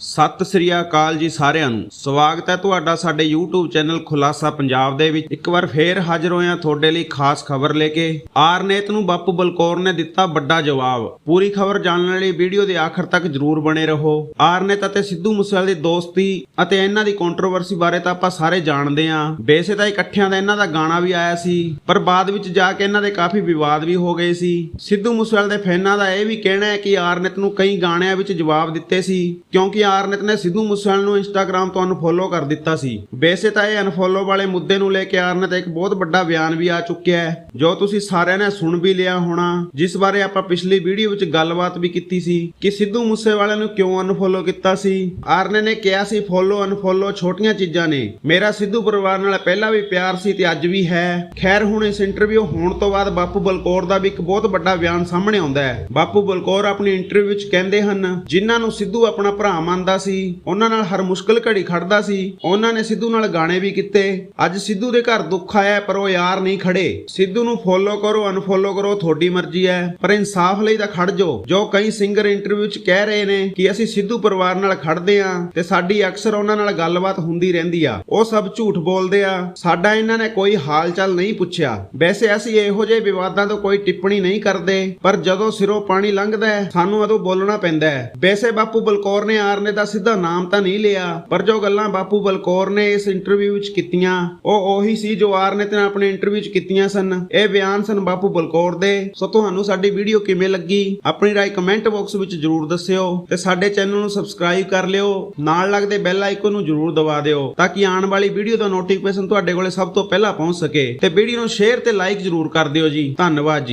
ਸਤਿ ਸ੍ਰੀ ਅਕਾਲ ਜੀ ਸਾਰਿਆਂ ਨੂੰ। ਸਵਾਗਤ ਹੈ ਤੁਹਾਡਾ ਸਾਡੇ YouTube ਚੈਨਲ ਖੁਲਾਸਾ ਪੰਜਾਬ ਦੇ ਵਿੱਚ। ਇੱਕ ਵਾਰ ਫੇਰ ਹਾਜ਼ਰ ਹੋਇਆ ਤੁਹਾਡੇ ਲਈ ਖਾਸ ਖਬਰ ਲੈ ਕੇ। ਆਰਨੇਤ ਨੂੰ ਬਾਪੂ ਬਲਕੌਰ ਨੇ ਦਿੱਤਾ ਵੱਡਾ ਜਵਾਬ। ਪੂਰੀ ਖਬਰ ਜਾਣਨ ਲਈ ਵੀਡੀਓ ਦੇ ਆਖਰ ਤੱਕ ਜਰੂਰ ਬਣੇ ਰਹੋ। ਆਰਨੇਤ ਅਤੇ ਸਿੱਧੂ ਮੂਸੇਵਾਲੇ ਦੀ ਦੋਸਤੀ ਅਤੇ ਇਹਨਾਂ ਦੀ ਕੰਟਰੋਵਰਸੀ ਬਾਰੇ ਤਾਂ ਆਪਾਂ ਸਾਰੇ ਜਾਣਦੇ ਹਾਂ। ਵੈਸੇ ਤਾਂ ਇਕੱਠਿਆਂ ਦਾ ਇਹਨਾਂ ਦਾ ਗਾਣਾ ਵੀ ਆਇਆ ਸੀ, ਪਰ ਬਾਅਦ ਵਿੱਚ ਜਾ ਕੇ ਇਹਨਾਂ ਦੇ ਕਾਫੀ ਵਿਵਾਦ ਵੀ ਹੋ ਗਏ ਸੀ। ਸਿੱਧੂ ਮੂਸੇਵਾਲੇ ਦੇ ਫੈਨਾਂ ਦਾ ਇਹ ਵੀ ਕਹਿਣਾ ਹੈ ਕਿ ਆਰਨੇਤ ਨੂੰ ਕਈ ਗਾਣਿਆਂ ਵਿੱਚ ਜਵਾਬ ਦਿੱਤੇ ਸੀ, ਕਿਉਂਕਿ ਆਰਨਿਤ ਨੇ ਸਿੱਧੂ ਮੂਸੇਵਾਲੇ ਨੂੰ ਇੰਸਟਾਗ੍ਰam ਤੋਂ ਅਨਫੋਲੋ ਕਰ ਦਿੱਤਾ ਸੀ। ਵੈਸੇ ਤਾਂ ਇਹ ਅਨਫੋਲੋ ਵਾਲੇ ਮੁੱਦੇ ਨੂੰ ਲੈ ਕੇ ਆਰਨੇਤ ਇੱਕ ਬਹੁਤ ਵੱਡਾ ਬਿਆਨ ਵੀ ਆ ਚੁੱਕਿਆ ਹੈ। ਜੋ ਤੁਸੀਂ ਸਾਰਿਆਂ ਨੇ ਸੁਣ ਵੀ ਲਿਆ ਹੋਣਾ, ਜਿਸ ਬਾਰੇ ਆਪਾਂ ਪਿਛਲੀ ਵੀਡੀਓ ਵਿੱਚ ਗੱਲਬਾਤ ਵੀ ਕੀਤੀ ਸੀ ਕਿ ਸਿੱਧੂ ਮੂਸੇਵਾਲੇ ਨੂੰ ਕਿਉਂ ਅਨਫੋਲੋ ਕੀਤਾ ਸੀ। ਆਰਨੇ ਨੇ ਕਿਹਾ ਸੀ ਫੋਲੋ ਅਨਫੋਲੋ ਛੋਟੀਆਂ ਚੀਜ਼ਾਂ ਨੇ। ਮੇਰਾ ਸਿੱਧੂ ਪਰਿਵਾਰ ਨਾਲ ਪਹਿਲਾਂ ਵੀ ਪਿਆਰ ਸੀ ਤੇ ਅੱਜ ਵੀ ਹੈ। ਖੈਰ, ਹੁਣ ਇਸ ਇੰਟਰਵਿਊ ਹੋਣ ਤੋਂ ਬਾਅਦ ਬਾਪੂ ਬਲਕੌਰ ਦਾ ਵੀ ਇੱਕ ਬਹੁਤ ਵੱਡਾ ਬਿਆਨ ਸਾਹਮਣੇ ਆਉਂਦਾ ਹੈ। ਬਾਪੂ ਬਲਕੌਰ ਆਪਣੀ ਇੰਟਰਵਿਊ ਵਿੱਚ ਕਹਿੰਦੇ ਹਨ, ਜਿਨ੍ਹਾਂ ਨੂੰ ਸਿੱਧੂ ਆਪਣਾ ਭਰਾ ਮੰਨਦਾ ਸੀ, ਉਹਨਾਂ ਨਾਲ ਹਰ ਮੁਸ਼ਕਲ ਘੜੀ ਖੜਦਾ ਸੀ, ਉਹਨਾਂ ਨੇ ਸਿੱਧੂ ਨਾਲ ਗਾਣੇ ਵੀ ਕੀਤੇ। ਅੱਜ ਸਿੱਧੂ ਦੇ ਘਰ ਦੁੱਖ ਆਇਆ, ਪਰ ਉਹ ਯਾਰ ਨਹੀਂ ਖੜੇ। ਸਿੱਧੂ ਨੂੰ ਫੋਲੋ ਕਰੋ ਅਨਫੋਲੋ ਕਰੋ, ਤੁਹਾਡੀ ਮਰਜ਼ੀ ਹੈ, ਪਰ ਇਨਸਾਫ ਲਈ ਤਾਂ ਖੜ ਜਾਓ। ਜੋ ਕਈ ਸਿੰਗਰ ਇੰਟਰਵਿਊ ਵਿੱਚ ਕਹਿ ਰਹੇ ਨੇ ਕਿ ਅਸੀਂ ਸਿੱਧੂ ਪਰਿਵਾਰ ਨਾਲ ਖੜਦੇ ਆਂ ਤੇ ਸਾਡੀ ਅਕਸਰ ਉਹਨਾਂ ਨਾਲ ਗੱਲਬਾਤ ਹੁੰਦੀ ਰਹਿੰਦੀ ਆ। ਉਹ ਸਭ ਝੂਠ ਬੋਲਦੇ ਆ। ਸਾਡਾ ਇਹਨਾਂ ਨੇ ਕੋਈ ਹਾਲ ਚਾਲ ਨਹੀਂ ਪੁੱਛਿਆ। ਵੈਸੇ ਅਸੀਂ ਇਹੋ ਜਿਹੇ ਵਿਵਾਦਾਂ ਤੋਂ ਕੋਈ ਟਿੱਪਣੀ ਨਹੀਂ ਕਰਦੇ, ਪਰ ਜਦੋਂ ਸਿਰੋਂ ਪਾਣੀ ਲੰਘਦਾ ਹੈ, ਸਾਨੂੰ ਉਦੋਂ ਬੋਲਣਾ ਪੈਂਦਾ ਹੈ। ਵੈਸੇ ਬਾਪੂ ਬਲਕੌਰ ਨੇ ਆਰਨੇ ਦਾ ਸਿੱਧਾ ਨਾਮ ਤਾਂ ਨਹੀਂ ਲਿਆ, ਪਰ ਜੋ ਗੱਲਾਂ ਬਾਪੂ ਬਲਕੌਰ ਨੇ ਇਸ ਇੰਟਰਵਿਊ ਵਿੱਚ ਕੀਤੀਆਂ, ਉਹ ਉਹੀ ਸੀ ਜੋ ਆਰ ਨੇ ਤੇ ਆਪਣੇ ਇੰਟਰਵਿਊ ਵਿੱਚ ਕੀਤੀਆਂ ਸਨ। ਇਹ ਬਿਆਨ ਸਨ ਬਾਪੂ ਬਲਕੌਰ ਦੇ। ਸੋ ਤੁਹਾਨੂੰ ਸਾਡੀ ਵੀਡੀਓ ਕਿਵੇਂ ਲੱਗੀ? ਆਪਣੀ ਰਾਏ ਕਮੈਂਟ ਬਾਕਸ ਵਿੱਚ ਜਰੂਰ ਦੱਸਿਓ ਤੇ ਸਾਡੇ ਚੈਨਲ ਨੂੰ ਸਬਸਕ੍ਰਾਈਬ ਕਰ ਲਿਓ। ਨਾਲ ਲੱਗਦੇ ਬੈਲ ਆਈਕਨ ਨੂੰ ਜਰੂਰ ਦਬਾ ਦਿਓ ਤਾਂ ਕਿ ਆਉਣ ਵਾਲੀ ਵੀਡੀਓ ਦਾ ਨੋਟੀਫਿਕੇਸ਼ਨ ਤੁਹਾਡੇ ਕੋਲੇ ਸਭ ਤੋਂ ਪਹਿਲਾਂ ਪਹੁੰਚ ਸਕੇ। ਤੇ ਵੀਡੀਓ ਨੂੰ ਸ਼ੇਅਰ ਤੇ ਲਾਈਕ ਜਰੂਰ ਕਰ ਦਿਓ ਜੀ। ਧੰਨਵਾਦ ਜੀ।